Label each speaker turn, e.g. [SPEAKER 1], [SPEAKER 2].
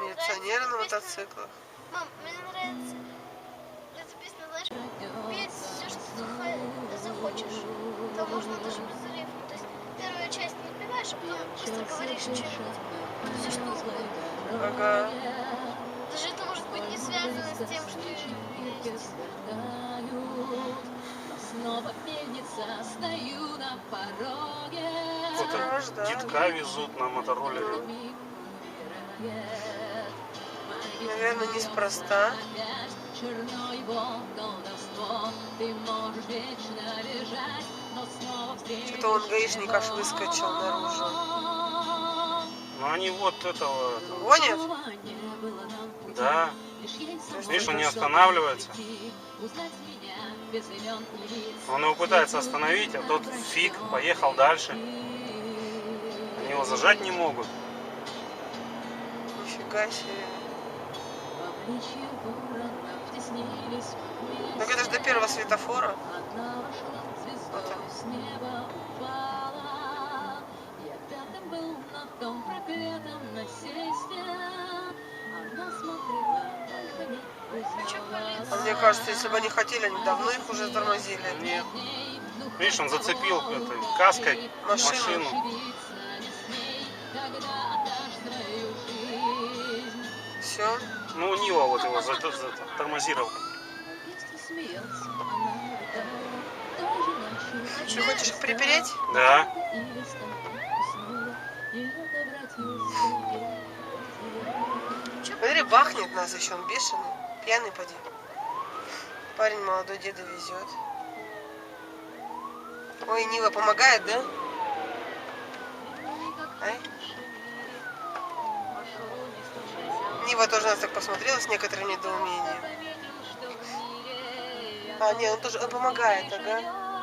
[SPEAKER 1] Милиционеры на мотоциклах.
[SPEAKER 2] Мам, мне нравится эта песня, знаешь, петь все, что ты зах- захочешь. Там можно даже без рифма. То есть первую часть не певаешь, а потом быстро говоришь что-нибудь. Все что угодно.
[SPEAKER 1] Ага.
[SPEAKER 2] Даже это может быть не связано с тем, что есть.
[SPEAKER 3] Снова пенится, стою на пороге.
[SPEAKER 1] Сопровождаю.
[SPEAKER 4] детка везут на мотороллере.
[SPEAKER 1] Наверное, неспроста.
[SPEAKER 3] Опять черно его колдовство. Ты можешь вечно лежать, но снова встретишь
[SPEAKER 1] Что-то он гаишник аж выскочил наружу.
[SPEAKER 4] Но они вот этого...
[SPEAKER 1] Гонят?
[SPEAKER 4] Да. Видишь, он не останавливается. Он его пытается остановить, а тот фиг поехал дальше. Они его зажать не могут.
[SPEAKER 1] Нифига себе. Так это же до первого светофора. Вот он. А мне кажется, если бы они хотели, они давно их уже тормозили.
[SPEAKER 4] Нет. Видишь, он зацепил этой каской
[SPEAKER 1] Машину.
[SPEAKER 4] машину.
[SPEAKER 1] Все.
[SPEAKER 4] Ну, Нива вот его за- за- тормозировал.
[SPEAKER 1] Что, хочешь их припереть?
[SPEAKER 4] Да.
[SPEAKER 1] Смотри, бахнет нас еще, он бешеный. Пьяный поди. Парень молодой деда везет. Ой, Нива помогает, да? Ай. Нива тоже нас так посмотрела с некоторым недоумением. А, нет, он тоже он помогает, ага.